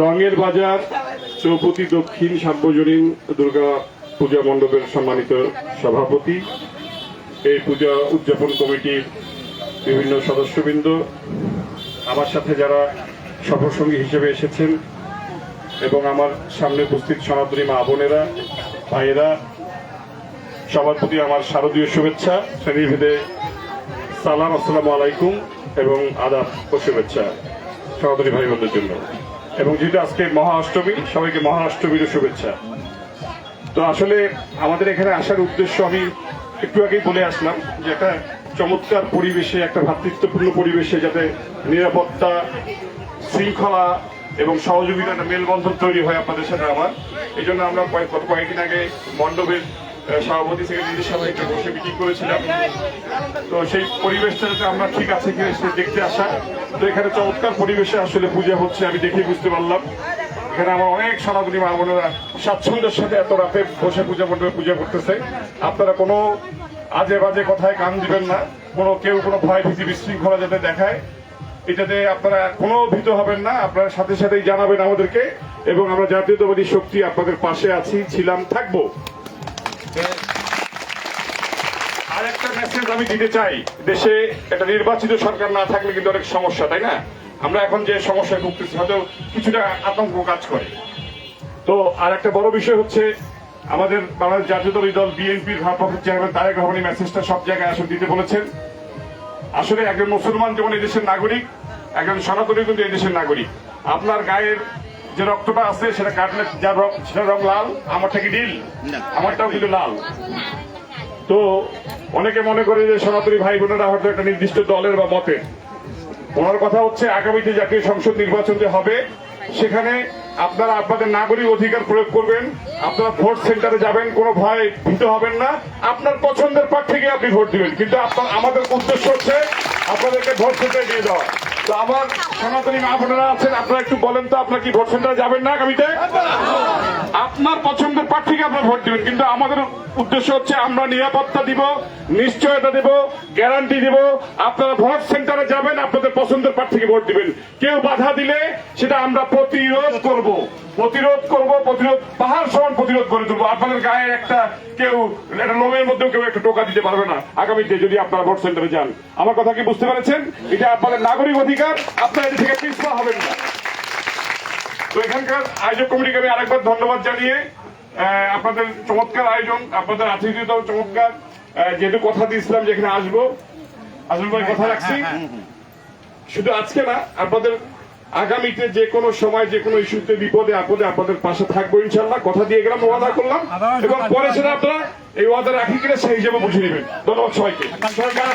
রঙের বাজার চৌপতি দক্ষিণ সার্বজনীন দুর্গা পূজা মণ্ডপের সম্মানিত সভাপতি। এই পূজা উদযাপন কমিটির বিভিন্ন সদস্যবৃন্দ আমার সাথে যারা সফরসঙ্গী হিসেবে এসেছেন এবং আমার সামনে উপস্থিত সনাতনী মা বোনেরা ভাইয়েরা সবার প্রতি আমার শারদীয় শুভেচ্ছা শ্রেণীভেদে সালাম, আসসালামু আলাইকুম এবং আদাব ও শুভেচ্ছা সনাতনী ভাই বোনদের জন্য। এবং যেহেতু আজকে মহা অষ্টমী সবাইকে মহা অষ্টমীর শুভেচ্ছা। তো আসলে আমাদের এখানে আসার উদ্দেশ্য আমি একটু আগেই বলে আসলাম যে একটা চমৎকার পরিবেশে, একটা ভ্রাতৃত্বপূর্ণ পরিবেশে যাতে নিরাপত্তা, শৃঙ্খলা এবং সহযোগিতা মেলবন্ধন তৈরি হয় আপনাদের সাথে আমার। এই জন্য আমরা কয়েক- কয়েকদিন আগে মণ্ডপের সভাপতি সেক্রেটারির সবাই একটু বসে মিটিং করেছিলাম। তো সেই পরিবেশটা যাতে আমরা ঠিক আছে কিনা সেটা দেখতে আসা। তো এখানে চমৎকার পরিবেশে আসলে পূজা হচ্ছে, আমি দেখে বুঝতে পারলাম। এখানে আমার অনেক সনাতনী মা বোনেরা স্বাচ্ছন্দ্যের সাথে এত রাতে বসে পূজা মণ্ডপে পূজা করতেছে। আপনারা কোনো আজে বাজে কথায় কান দিবেন না, কোনো কেউ কোনো ভয় ভীতি বিশৃঙ্খলা যাতে দেখায়। এটাতে আপনারা কোনো ভীত হবেন না, আপনারা সাথে সাথেই জানাবেন আমাদেরকে। এবং আমরা জাতীয়তাবাদী শক্তি আপনাদের পাশে আছি, ছিলাম, থাকব। আর একটা মেসেজ আমি দিতে চাই। দেশে একটা নির্বাচিত সরকার না থাকলে কিন্তু অনেক সমস্যা, তাই না? আমরা এখন যে সমস্যায় ভুগতেছি, হয়তো কিছুটা আতঙ্ক কাজ করে। তো আর একটা বড় বিষয় হচ্ছে, আমাদের বাংলাদেশ জাতীয়তাবাদী দল বিএনপির ভারপ্রাপ্ত চেয়ারম্যান তারেক রহমান মেসেজটা সব জায়গায় আসলে দিতে বলেছেন। আসলে একজন মুসলমান যেমন এই দেশের নাগরিক, একজন সনাতনী কিন্তু এই দেশের নাগরিক। আপনার গায়ের যে রক্তটা আছে সেটা কাটলে যার রং সেটা রং লাল আমারটা কি নীল আমারটাও কিন্তু লাল। তো অনেকে মনে করে যে সনাতনী ভাই বোনেরা হয়তো একটা নির্দিষ্ট দলের বা মতের। ওনার কথা হচ্ছে আগামীতে জাতীয় সংসদ নির্বাচন যে হবে সেখানে আপনারা আপনাদের নাগরিক অধিকার প্রয়োগ করবেন আপনারা ভোট সেন্টারে যাবেন কোনো ভয় ভীত হবেন না। আপনার পছন্দের প্রার্থীকে আপনি ভোট দিবেন। কিন্তু আপনার আমাদের উদ্দেশ্য হচ্ছে আপনাদেরকে ভোট সেন্টারে দিয়ে দেওয়া তো আমার সনাতনী মা বোনেরা আছেন, আপনারা একটু বলেন তো আপনার কি ভোট সেন্টারে যাবেন না আগামীতে? আপনার পছন্দের প্রার্থীকে আপনার ভোট দিবেন, কিন্তু আমাদের উদ্দেশ্য হচ্ছে আমরা নিরাপত্তা দিব, নিশ্চয়তা দেব, গ্যারান্টি দিব। আপনারা ভোট সেন্টারে যাবেন, আপনাদের পছন্দের প্রার্থীকে ভোট দিবেন। কেউ বাধা দিলে সেটা আমরা প্রতিরোধ করব। প্রতিরোধ করব, প্রতিরোধ, পাহাড় সমান প্রতিরোধ করে তুলবো। আপনাদের গায়ে একটা কেউ, একটা লোমের মধ্যেও কেউ একটা টোকা দিতে পারবে না আগামীতে যদি আপনারা ভোট সেন্টারে যান। আমার কথা কি বুঝতে পেরেছেন? এটা আপনাদের নাগরিক অধিকার, আপনারা এটা থেকে পিছপা হবেন না। তো এখানকার আয়োজক কমিটিকে আমি আরেকবার ধন্যবাদ জানিয়ে আপনাদের চমৎকার আয়োজন, আপনাদের আতিথ্যতাও চমৎকার। যেহেতু কথা দিয়েছিলাম যে এখানে আসব। আসব ভাই, কথা রাখছি। শুধু আজকে না আপনাদের আগামীতে যে কোনো সময়, যে কোনো ইস্যুতে, বিপদে, আপদে আপনাদের পাশে থাকব ইনশাল্লাহ কথা দিয়ে গেলাম, ওয়াদা করলাম। এবং পরে সেটা আপনারা এই ওয়াদা রাখি কিনা সেই হিসেবে বুঝে নেবেন। ধন্যবাদ সবাইকে। সরকার